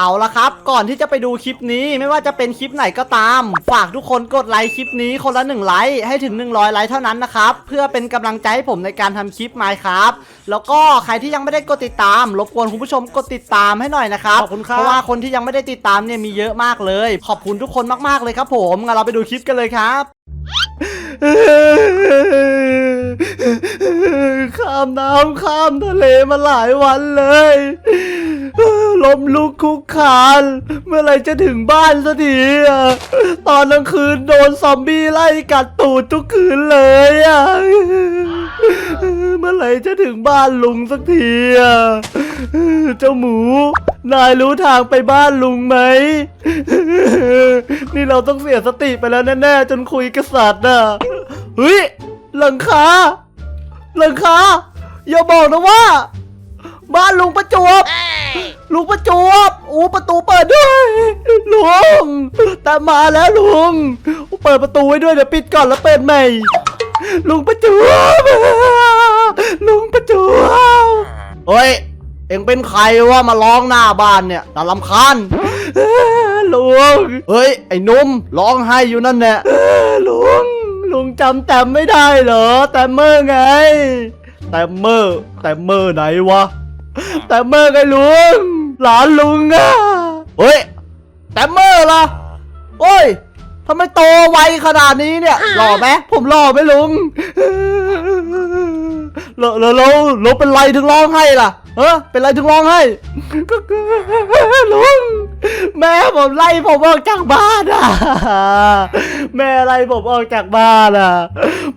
เอาละครับ ก่อนที่จะไปดูคลิปนี้ไม่ว่าจะเป็นคลิปไหนก็ตาม ฝากทุกคนกดไลค์คลิปนี้คนละ1ไลค์ให้ถึง 100 ไลค์เท่านั้นนะครับ เพื่อเป็นกำลังใจให้ผมในการทำคลิปไมค์ครับ แล้วก็ใครที่ยังไม่ได้กดติดตาม รบกวนคุณผู้ชมกดติดตามให้หน่อยนะครับขอบคุณครับเพราะว่าคนที่ยังไม่ได้ติดตามเนี่ยมีเยอะมากเลย ขอบคุณทุกคนมากๆเลยครับ ผมงั้นเราไปดูคลิปกันเลยครับข้ามน้ำข้ามทะเลมาหลายวันเลย ลมลุกคุกคาน เมื่อไรจะถึงบ้านสักทีอะตอนกลางคืนโดนซอมบี้ไล่กัดตูดทุกคืนเลยอะเมื่อไรจะถึงบ้านลุงสักทีอะเจ้าหมู นายรู้ทางไปบ้านลุงไหม นี่เราต้องเสียสติไปแล้วแน่ๆจนคุยกับสัตว์น่ะเฮ้ยหลังคาหลังคาอย่าบอกนะว่า บ้านลุงประจวบ ลุงประจวบอู้ประตูเปิดด้วย ลุงตามมาแล้วลุงเปิดประตูไว้ด้วยเดี๋ยวปิดก่อนแล้วเปิดใหม่ ลุงประจวบ ลุงประจวบเฮ้ย เอ็งเป็นใครวะมาร้องหน้าบ้านเนี่ยตาลำคาญลุง เฮ้ย ไอ้หนุ่มร้องไห้อยู่นั่นแหละลุง ลุงจำแต้มไม่ได้เหรอ แต้มเมอร์ไง แต้มเมอร์แต้มเมอร์ไหนวะ แต้มเมอร์ไงลุง หลานลุงอะเฮ้ยแต้มเมอร์ล่ะโอ้ยทำไมโตไวขนาดนี้เนี่ย หล่อไหมผมหล่อไหมลุงแล้วแล้วแล้วแล้วเป็นไรถึงร้องไห้ล่ะ เออเป็นไรถึงร้องไห้ก็ลุง แม่ผมไล่ผมออกจากบ้านอะ แม่ไล่ผมออกจากบ้านอะ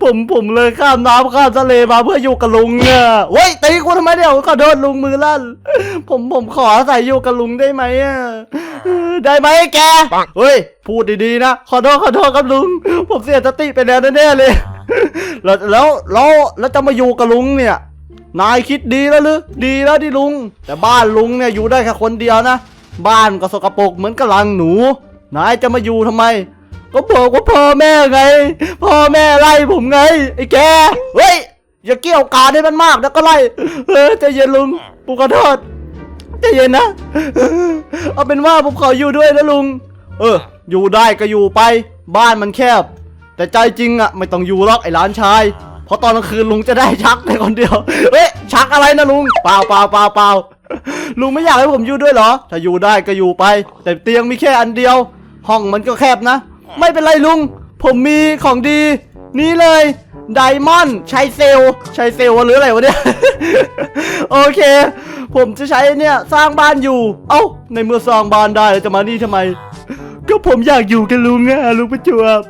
ผมผมเลยข้ามน้ำข้ามทะเลมาเพื่ออยู่กับลุงอะเว้ยตีกูทำไมเนี่ยวขอโทษลุงมือลั่น ผมผมขออาศัยอยู่กับลุงได้ไหมอะได้ไหมแกเฮ้ยพูดดีๆนะขอโทษขอโทษครับลุง ผมเสียสติไปแล้วแน่ๆเลย แล้วแล้วแล้วแล้วจะมาอยู่กับลุงเนี่ยนายคิดดีแล้วหรือดีแล้วที่ลุง แต่บ้านลุงเนี่ยอยู่ได้แค่คนเดียวนะ บ้านก็สกปรกเหมือนกระลังหนู นายจะมาอยู่ทำไม ก็บอกว่าพ่อแม่ไง พ่อแม่ไล่ผมไง ไอ้แก เฮ้ย อย่าเกี่ยวกาดให้มันมากแล้วก็ไล่ เออใจเย็นลุงผมขอโทษใจเย็นนะ เอาเป็นว่าผมขออยู่ด้วยนะลุง เออ อยู่ได้ก็อยู่ไป บ้านมันแคบ แต่ใจจริงอะไม่ต้องอยู่หรอกไอ้หลานชาย เพราะตอนกลางคืนลุงจะได้ชักในคนเดียวเอ๊ะชักอะไรนะลุง เปล่าเปล่าเปล่าเปล่า ลุงไม่อยากให้ผมอยู่ด้วยเหรอ ถ้าอยู่ได้ก็อยู่ไป แต่เตียงมีแค่อันเดียว ห้องมันก็แคบนะ ไม่เป็นไรลุง ผมมีของดี นี่เลยไดมอนด์ชัยเซลชัยเซลลหรืออะไรวะเนี่ย โอเค ผมจะใช้เนี่ยสร้างบ้านอยู่ เอ้า ในเมื่อสร้างบ้านได้แล้วจะมานี่ทำไม ก็ผมอยากอยู่กับลุงอะลุงประจวบ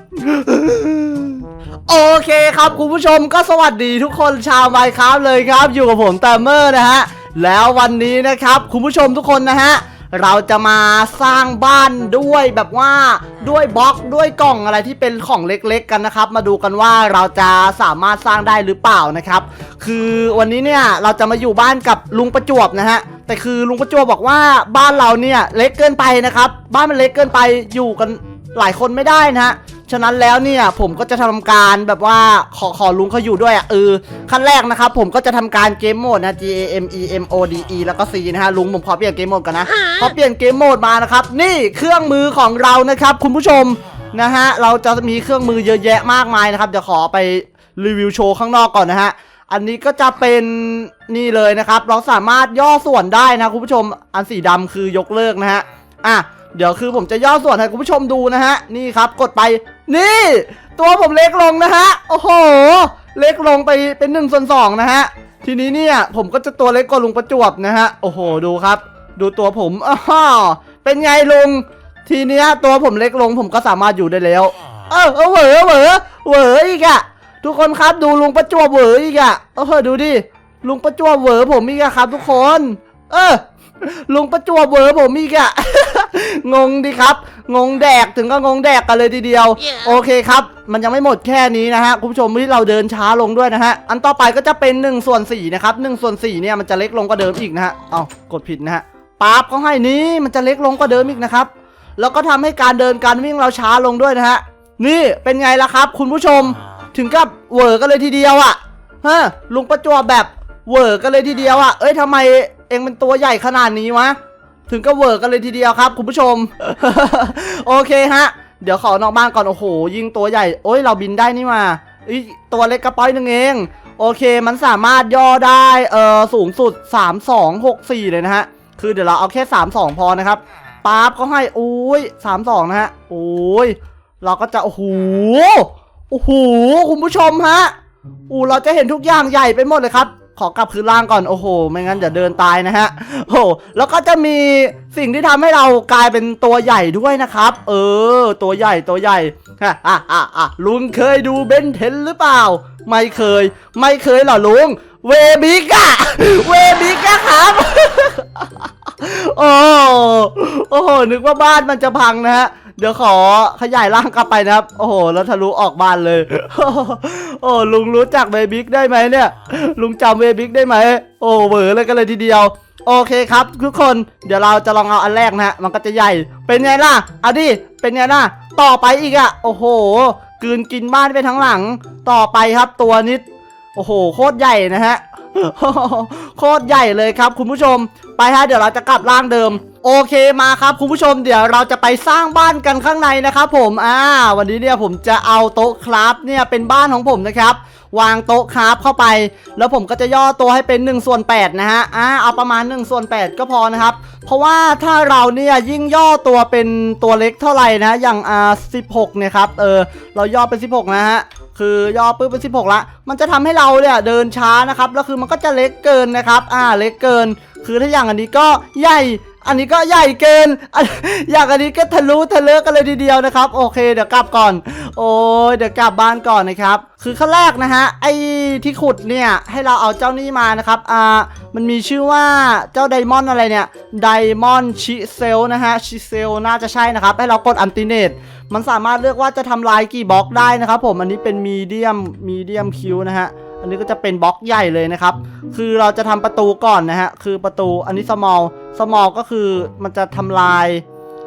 โอเคครับคุณผู้ชมก็สวัสดีทุกคนชาวไมค์ครับเลยครับ อยู่กับผมแตมเมอร์นะฮะ แล้ววันนี้นะครับคุณผู้ชมทุกคนนะฮะเราจะมาสร้างบ้านด้วยแบบว่าด้วยบล็อกด้วยกล่องอะไรที่เป็นของเล็กๆกันนะครับ มาดูกันว่าเราจะสามารถสร้างได้หรือเปล่านะครับ คือวันนี้เนี่ยเราจะมาอยู่บ้านกับลุงประจวบนะฮะแต่คือลุงประจวบบอกว่าบ้านเราเนี่ยเล็กเกินไปนะครับ บ้านมันเล็กเกินไปอยู่กันหลายคนไม่ได้นะฮะ ฉะนั้นแล้วเนี่ยผมก็จะทำการแบบว่าขอขอลุงเขาอยู่ด้วยอะเออขั้นแรกนะครับผมก็จะทำการเกมโหมดนะ G A M E M O D E แล้วก็ C นะฮะลุงผมขอเปลี่ยนเกมโหมดกันนะพอเปลี่ยนเกมโหมดมานะครับนี่เครื่องมือของเรานะครับ คุณผู้ชมนะฮะเราจะมีเครื่องมือเยอะแยะมากมายนะครับเดี๋ยวขอไปรีวิวโชว์ข้างนอกก่อนนะฮะอันนี้ก็จะเป็นนี่เลยนะครับ เราสามารถย่อส่วนได้นะคุณผู้ชมอันสีดำคือยกเลิกนะฮะอะเดี๋ยวคือผมจะย่อส่วนให้คุณผู้ชมดูนะฮะนี่ครับกดไป นี่ ตัวผมเล็กลงนะฮะ โอ้โห เล็กลงไปเป็นหนึ่งส่วนสองนะฮะ ทีนี้เนี่ยผมก็จะตัวเล็กกว่าลุงประจวบนะฮะ โอ้โห ดูครับ ดูตัวผมอ้าวเป็นไงลุง ทีเนี้ยตัวผมเล็กลงผมก็สามารถอยู่ได้แล้ว เออเออเหวอเหวอเหวออีกอะทุกคนครับดูลุงประจวบเหวออีกอะเออดูดิลุงประจวบเหวอผมอีกอะครับ ทุกคน เออลุงประจวบเหวอผมอีกอะงงดิครับ งงแดกถึงก็งงแดกกันเลยทีเดียว Yeah. โอเคครับ มันยังไม่หมดแค่นี้นะฮะคุณผู้ชมที่เราเดินช้าลงด้วยนะฮะ อันต่อไปก็จะเป็น1ส่วน4นะครับ1ส่วน4เนี่ยมันจะเล็กลงกว่าเดิมอีกนะฮะ เอากดผิดนะฮะป๊าบเขาให้นี้มันจะเล็กลงกว่าเดิมอีกนะครับ แล้วก็ทำให้การเดินการวิ่งเราช้าลงด้วยนะฮะ นี่เป็นไงล่ะครับ คุณผู้ชม ถึงกับเหวอกันเลยทีเดียวอะ่ะฮะลุงประจวบแบบเหวอกันเลยทีเดียวอะ่ะเอ้ยทำไม เองเป็นตัวใหญ่ขนาดนี้วะ ถึงก็เวิร์กกันเลยทีเดียวครับ คุณผู้ชม โอเคฮะ เดี๋ยวขอนอกบ้านก่อน โอ้โห ยิงตัวใหญ่ โอ้ย เราบินได้นี่มาอีตัวเล็กกระป้อยหนึ่งเอง โอเค มันสามารถย่อได้ เออสูงสุด 3 2 6 4 เลยนะฮะ คือเดี๋ยวเราเอาแค่ 3 2 พอนะครับป๊าบก็ให้โอ้ย3 2นะฮะโอ้ยเราก็จะโอ้โหโอ้โหคุณผู้ชมฮะอู้เราจะเห็นทุกอย่างใหญ่ไปหมดเลยครับ ขอกลับคืนล่างก่อนโอ้โห ไม่งั้นเดี๋ยวเดินตายนะฮะโอ้โหแล้วก็จะมีสิ่งที่ทำให้เรากลายเป็นตัวใหญ่ด้วยนะครับ เออ ตัวใหญ่ตัวใหญ่ฮะอะอะอะลุงเคยดูเบนเทนหรือเปล่า ไม่เคย ไม่เคยเหรอลุงเวบิกอะเวบิกอะครับโอ้โอ้โหนึกว่าบ้านมันจะพังนะฮะ เดี๋ยวขอขยายร่างกลับไปนะครับ โอ้โห แล้วทะลุออกบ้านเลย โอ้ลุงรู้จักเบบิกได้ไหมเนี่ย ลุงจำเบบิกได้ไหม โอ้เหวอเลยกันเลยทีเดียว โอเคครับ ทุกคน เดี๋ยวเราจะลองเอาอันแรกนะฮะ มันก็จะใหญ่ เป็นไงล่ะเอาดิ เป็นไงล่ะ ต่อไปอีกอะโอ้โห กืนกินบ้านไปทั้งหลัง ต่อไปครับตัวนิด โอ้โห โคตรใหญ่นะฮะ โคตรใหญ่เลยครับคุณผู้ชม ไปฮะเดี๋ยวเราจะกลับร่างเดิม โอเคมาครับคุณผู้ชมเดี๋ยวเราจะไปสร้างบ้านกันข้างในนะครับผมอ่าวันนี้เนี่ยผมจะเอาโต๊ะคราฟเนี่ยเป็นบ้านของผมนะครับ วางโต๊ะคราฟเข้าไป แล้วผมก็จะย่อตัวให้เป็น1ส่วน8นะฮะอ่าเอาประมาณ1ส่วน8ก็พอนะครับ เพราะว่าถ้าเราเนี่ยยิ่งย่อตัวเป็นตัวเล็กเท่าไหร่นะอย่างอ่า16เนี่ยครับเออเราย่อเป็น 16 นะฮะ คือย่อปุ๊บเป็น 16 ละ มันจะทำให้เราเนี่ยเดินช้านะครับ แล้วคือมันก็จะเล็กเกินนะครับ อ่า เล็กเกิน คือถ้าอย่างอันนี้ก็ใหญ่ อันนี้ก็ใหญ่เกินอยางอันนี้ก็ทะลุทะเลอะกันเลยทีเดียวนะครับ โอเคเดี๋ยวกลับก่อน โอ้ยเดี๋ยวกลับบ้านก่อนนะครับ คือขั้นแรกนะฮะไอ้ที่ขุดเนี่ยให้เราเอาเจ้านี่มานะครับอ่ามันมีชื่อว่าเจ้าไดมอนด์อะไรเนี่ยไดมอนด์ชิเซลนะฮะชิเซลน่าจะใช่นะครับ ให้เรากดอันติเนตมันสามารถเลือกว่าจะทำลายกี่บล็อกได้นะครับ ผมอันนี้เป็นมีเดียมมีเดียมคิวนะฮะ อันนี้ก็จะเป็นบล็อกใหญ่เลยนะครับ คือเราจะทำประตูก่อนนะฮะ คือประตูอันนี้ small small ก็คือมันจะทำลาย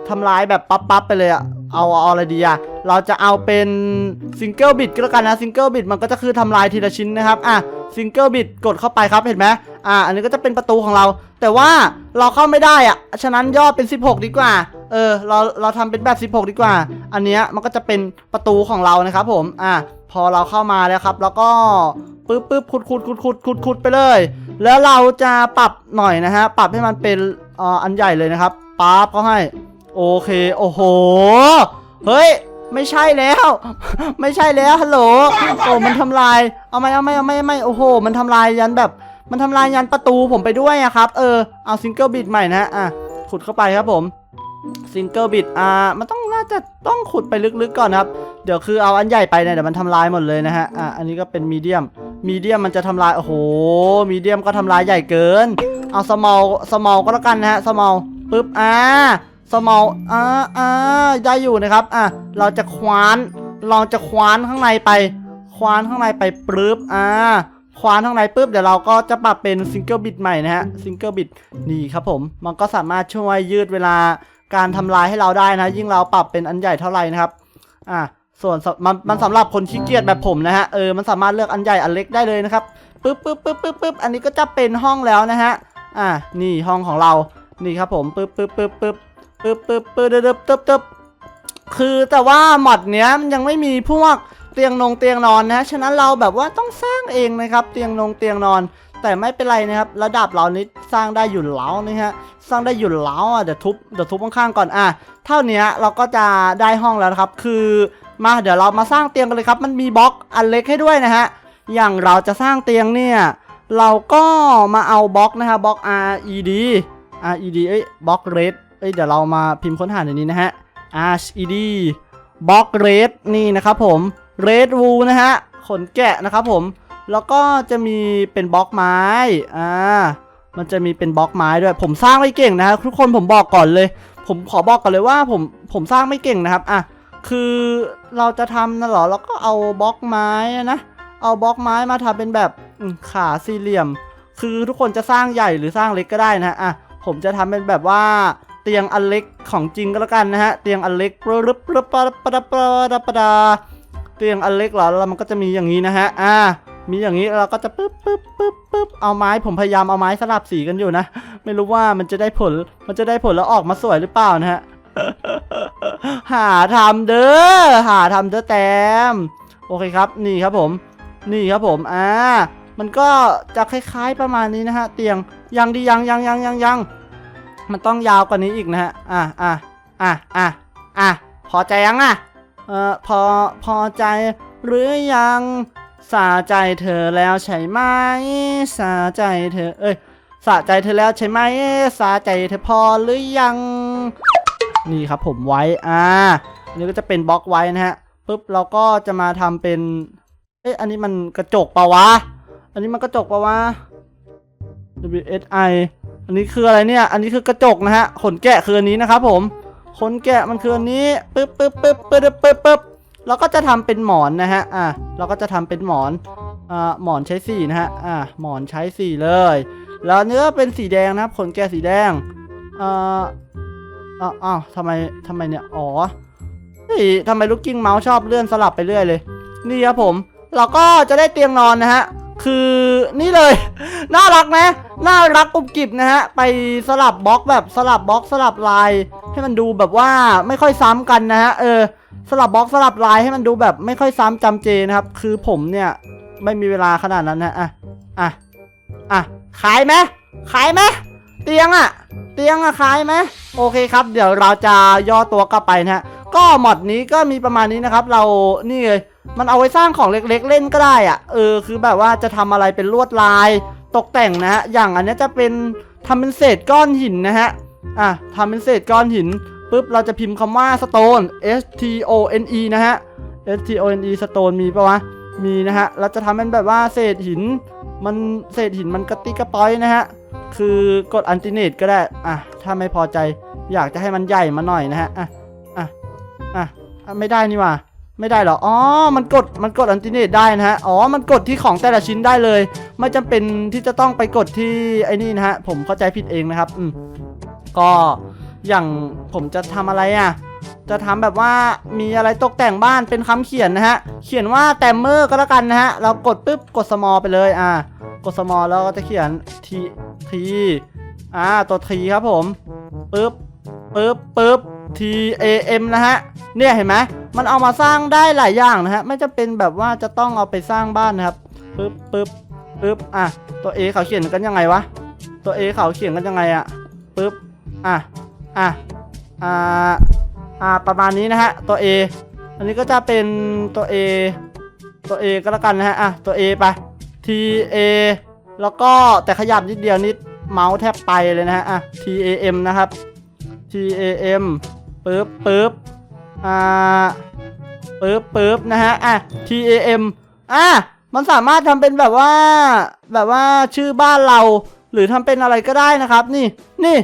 ทำลายแบบปั๊บปั๊บๆไปเลยอะเอาเอาอะไรดีอะเราจะเอาเป็นซิงเกิลบิดก็แล้วกันนะซิงเกิลบิดมันก็จะคือทำลายทีละชิ้นนะครับ อะซิงเกิลบิดกดเข้าไปครับเห็นไหมอะอันนี้ก็จะเป็นประตูของเรา แต่ว่าเราเข้าไม่ได้อะฉะนั้นย่อเป็น 16 ดีกว่า เออ เราเราทำเป็นแบบ 16 ดีกว่า อันเนี้ยมันก็จะเป็นประตูของเรานะครับผม อะพอเราเข้ามาแล้วครับ แล้วก็ ปึ๊บปึ๊บขุดขุดขุดขุดขุดขุดไปเลย แล้วเราจะปรับหน่อยนะฮะ ปรับให้มันเป็นอ่ออันใหญ่เลยนะครับปั๊บเขาให้ โอเค โอ้โห เฮ้ย ไม่ใช่แล้ว ไม่ใช่แล้ว ฮัลโหล โอ้ มันทำลาย เอาไม่เอาไม่เอาไม่ไม่ โอ้โห มันทำลายยันแบบ มันทำลายยันประตูผมไปด้วยอะครับ เออ เอาซิงเกิลบิดใหม่นะอะ ขุดเข้าไปครับผม ซิงเกิลบิดอ่า มันต้องน่าจะต้องขุดไปลึกๆก่อนครับ เดี๋ยวคือเอาอันใหญ่ไปเนี่ยเดี๋ยวมันทำลายหมดเลยนะฮะ อะ อันนี้ก็เป็นมีเดียม มีเดียมมันจะทำลาย โอ้โห มีเดียมก็ทำลายใหญ่เกิน เอาสมอลสมอลก็แล้วกันนะฮะสมอลปึ๊บ อ่า สมอลอ่าอ่าได้อยู่นะครับ อะ เราจะคว้าน เราจะคว้านข้างในไป คว้านข้างในไปปึ๊บ อ่า คว้านข้างในปุ๊บ เดี๋ยวเราก็จะปรับเป็นซิงเกิลบิดใหม่นะฮะ ซิงเกิลบิดนี่ครับผม มันก็สามารถช่วยยืดเวลาการทำลายให้เราได้นะ ยิ่งเราปรับเป็นอันใหญ่เท่าไหร่นะครับ อะ ส่วนมันมันสำหรับคนขี้เกียจแบบผมนะฮะ เออ มันสามารถเลือกอันใหญ่อันเล็กได้เลยนะครับ ปึ๊บปึ๊บปึ๊บปึ๊บปึ๊บอันนี้ก็จะเป็นห้องแล้วนะฮะ อ่า นี่ห้องของเรา นี่ครับผม ปึ๊บปึ๊บปึ๊บปึ๊บปึ๊บปึ๊บปึ๊บตึ๊บตึ๊บตึ๊บคือแต่ว่าหมดเนี้ยมันยังไม่มีพวกเตียงนงเตียงนอนนะ ฉะนั้นเราแบบว่าต้องสร้างเองนะครับเตียงนงเตียงนอน แต่ไม่เป็นไรนะครับ ระดับเรานี้สร้างได้หยุดเล้านะฮะสร้างได้หยุดเล้าอะเดี๋ยวทุบเดี๋ยวทุบข้างๆก่อนอะเท่านี้เราก็จะได้ห้องแล้วครับ คือ มาเดี๋ยวเรามาสร้างเตียงกันเลยครับ มันมีบล็อกอันเล็กให้ด้วยนะฮะ อย่างเราจะสร้างเตียงเนี่ย เราก็มาเอาบล็อกนะฮะบล็อก R E D R E D เอ้ยบล็อกเรดเอ้ยเดี๋ยวเรามาพิมพ์ค้นหาในนี้นะฮะ R E D บล็อกเรดนี่นะครับผมเรดวูนะฮะ ขนแกะนะครับผม แล้วก็จะมีเป็นบล็อกไม้ อ่า มันจะมีเป็นบล็อกไม้ด้วย ผมสร้างไม่เก่งนะฮะทุกคนผมบอกก่อนเลย ผมขอบอกก่อนเลยว่าผมผมสร้างไม่เก่งนะครับ อะ คือเราจะทำนะเหรอเราก็เอาบล็อกไม้นะ เอาบล็อกไม้มาทำเป็นแบบขาสี่เหลี่ยม คือทุกคนจะสร้างใหญ่หรือสร้างเล็กก็ได้นะอะผมจะทำเป็นแบบว่าเตียงอันเล็กของจริงก็แล้วกันนะฮะ เตียงอันเล็กรึบรึบปะปะปะปะปะปะเตียงอันเล็กเหรอแล้วมันก็จะมีอย่างนี้นะฮะ อะมีอย่างนี้เราก็จะปึ๊บปึ๊บปึ๊บปึ๊บเอาไม้ผมพยายามเอาไม้สลับสีกันอยู่นะ ไม่รู้ว่ามันจะได้ผล มันจะได้ผลแล้วออกมาสวยหรือเปล่านะฮะ หาทำเด้อหาทำเด้อแต้มโอเคครับนี่ครับผม นี่ครับผมอ่ามันก็จะคล้ายๆประมาณนี้นะฮะ เตียงยังดียังยังยังยังยังมันต้องยาวกว่านี้อีกนะฮะอะอะอะอะอะพอใจยังอะเอ่อพอพอใจหรือยังสาใจเธอแล้วใช่ไหมสาใจเธอเอ้ยสะใจเธอแล้วใช่ไหมสาใจเธอพอหรือยัง นี่ครับผมไว้อ่าอันนี้ก็จะเป็นบล็อกไว้นะฮะปุ๊บเราก็จะมาทำเป็นเอ๊ะอันนี้มันกระจกปะวะ อันนี้มันกระจกปะวะ WSI อันนี้คืออะไรเนี่ย อันนี้คือกระจกนะฮะ ขนแกะคืออันนี้นะครับผมขนแกะมันคืออันนี้ปึ๊บปึ๊บปึ๊บปึ๊บปึ๊บปึ๊บเราก็จะทำเป็นหมอนนะฮะ อะ เราก็จะทำเป็นหมอน อ่า หมอนใช้สีนะฮะ อ่า หมอนใช้สีเลย แล้วเนื้อเป็นสีแดงนะครับ ขนแกะสีแดง อ่า อ้าวอ้าวทำไมทำไมเนี่ย อ๋อ เฮ้ยทำไมลูกกิ้งเมาส์ชอบเลื่อนสลับไปเรื่อยเลย นี่ครับผม เราก็จะได้เตียงนอนนะฮะ คือนี่เลย น่ารักไหมน่ารักกุบกิบนะฮะ ไปสลับบล็อกแบบสลับบล็อกสลับลาย ให้มันดูแบบว่าไม่ค่อยซ้ำกันนะฮะ เออ สลับบล็อกสลับลายให้มันดูแบบไม่ค่อยซ้ำจำเจนะครับ คือผมเนี่ยไม่มีเวลาขนาดนั้นนะอะ อะ อะ ขายไหมขายไหม เตียงอะเตียงอะขายไหมโอเคครับ เดี๋ยวเราจะย่อตัวกลับไปนะฮะก็มอดนี้ก็มีประมาณนี้นะครับ เรานี่เลยมันเอาไว้สร้างของเล็กๆ เล่นก็ได้อะเออคือแบบว่าจะทำอะไรเป็นลวดลายตกแต่งนะฮะอย่างอันนี้จะเป็นทำเป็นเศษก้อนหินนะฮะอะทำเป็นเศษก้อนหินปุ๊บเราจะพิมพ์คำว่า stone s t o n e นะฮะ s t o n e stone มีปะวะมีนะฮะเราจะทำเป็นแบบว่าเศษหิน มันเศษหินมันกระติกกระปอยนะฮะ คือกดอันติเนตก็ได้ อะ ถ้าไม่พอใจอยากจะให้มันใหญ่มาหน่อยนะฮะ อะ อะ อะอะไม่ได้นี่ว่าไม่ได้เหรอ อ๋อ มันกด มันกดอันติเนตได้นะฮะ อ๋อ มันกดที่ของแต่ละชิ้นได้เลย ไม่จำเป็นที่จะต้องไปกดที่ไอ้นี่นะฮะ ผมเข้าใจผิดเองนะครับ อืม ก็อย่างผมจะทำอะไรอะ จะทำแบบว่ามีอะไรตกแต่งบ้านเป็นคำเขียนนะฮะ เขียนว่าแตมเมอร์ก็แล้วกันนะฮะ เรากดปุ๊บกด small ไปเลย อ่า กด small แล้วก็จะเขียน t t อ่า ตัว t ครับผมปึ๊บปึ๊บปึ๊บ t a m นะฮะ เนี่ยเห็นไหมมันเอามาสร้างได้หลายอย่างนะฮะ ไม่จำเป็นแบบว่าจะต้องเอาไปสร้างบ้านนะครับปึ๊บปึ๊บปึ๊บ อะ ตัว A เขาเขียนกันยังไงวะ ตัว A เขาเขียนกันยังไงอะปึ๊บ อะ อะ อ่า อ่าประมาณนี้นะฮะตัว A อันนี้ก็จะเป็นตัว A ตัว A ก็แล้วกันนะฮะอะตัว A ไป T A แล้วก็แต่ขยับนิดเดียวนิดเมาส์แทบไปเลยนะฮะอะ T A M นะครับ T A M ปึ๊บปึ๊บอ่าปึ๊บปึ๊บนะฮะอะ T A M อะมันสามารถทำเป็นแบบว่าแบบว่าชื่อบ้านเรา หรือทำเป็นอะไรก็ได้นะครับ นี่ นี่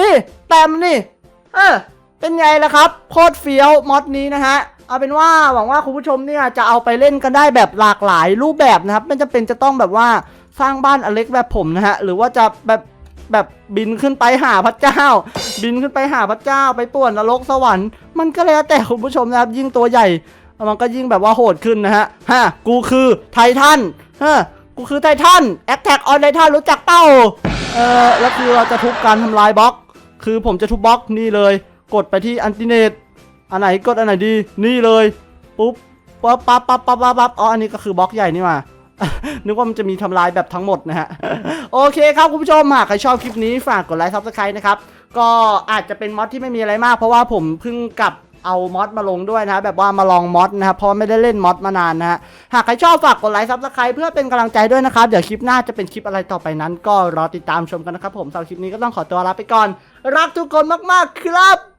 นี่แต้มนี่ เออ เป็นไงล่ะครับโคตรเฟี้ยวมอดนี้นะฮะเอาเป็นว่าหวังว่าคุณผู้ชมเนี่ยจะเอาไปเล่นกันได้แบบหลากหลายรูปแบบนะครับไม่จำเป็นจะต้องแบบว่าสร้างบ้านอเล็กแบบผมนะฮะหรือว่าจะแบบแบบบินขึ้นไปหาพระเจ้า บินขึ้นไปหาพระเจ้าไปป่วนนรกสวรรค์มันก็แล้วแต่คุณผู้ชมนะครับยิ่งตัวใหญ่มันก็ยิ่งแบบว่าโหดขึ้นนะฮะฮะกูคือไททันฮะกูคือไททันแอคแท็กออนไททันรู้จักเป้าเออแล้วคือเราจะทุบการทำลายบล็อก คือผมจะทุบบล็อกนี่เลย กดไปที่อันติเนตอันไหนกดอันไหนดี นี่เลยปุ๊บปั๊บปั๊บปั๊บปั๊บปั๊บอ๋ออันนี้ก็คือบล็อกใหญ่นี่หว่านึกว่ามันจะมีทำลายแบบทั้งหมดนะฮะ โอเคครับคุณผู้ชมหากใครชอบคลิปนี้ฝากกดไลค์ซับสไครต์นะครับ ก็อาจจะเป็นมอดที่ไม่มีอะไรมาก เพราะว่าผมเพิ่งกลับเอามอดมาลงด้วยนะแบบว่ามาลองมอดนะครับเพราะไม่ได้เล่นมอดมานานนะฮะหากใครชอบฝากกดไลค์ซับสไครต์เพื่อเป็นกำลังใจด้วยนะครับเดี๋ยวคลิปหน้าจะเป็นคลิปอะไรต่อไปนั้น ก็รอติดตามชมกันนะครับผมสำหรับคลิปนี้ก็ต้องขอตัวลาไปก่อน รักทุกคนมากๆครับ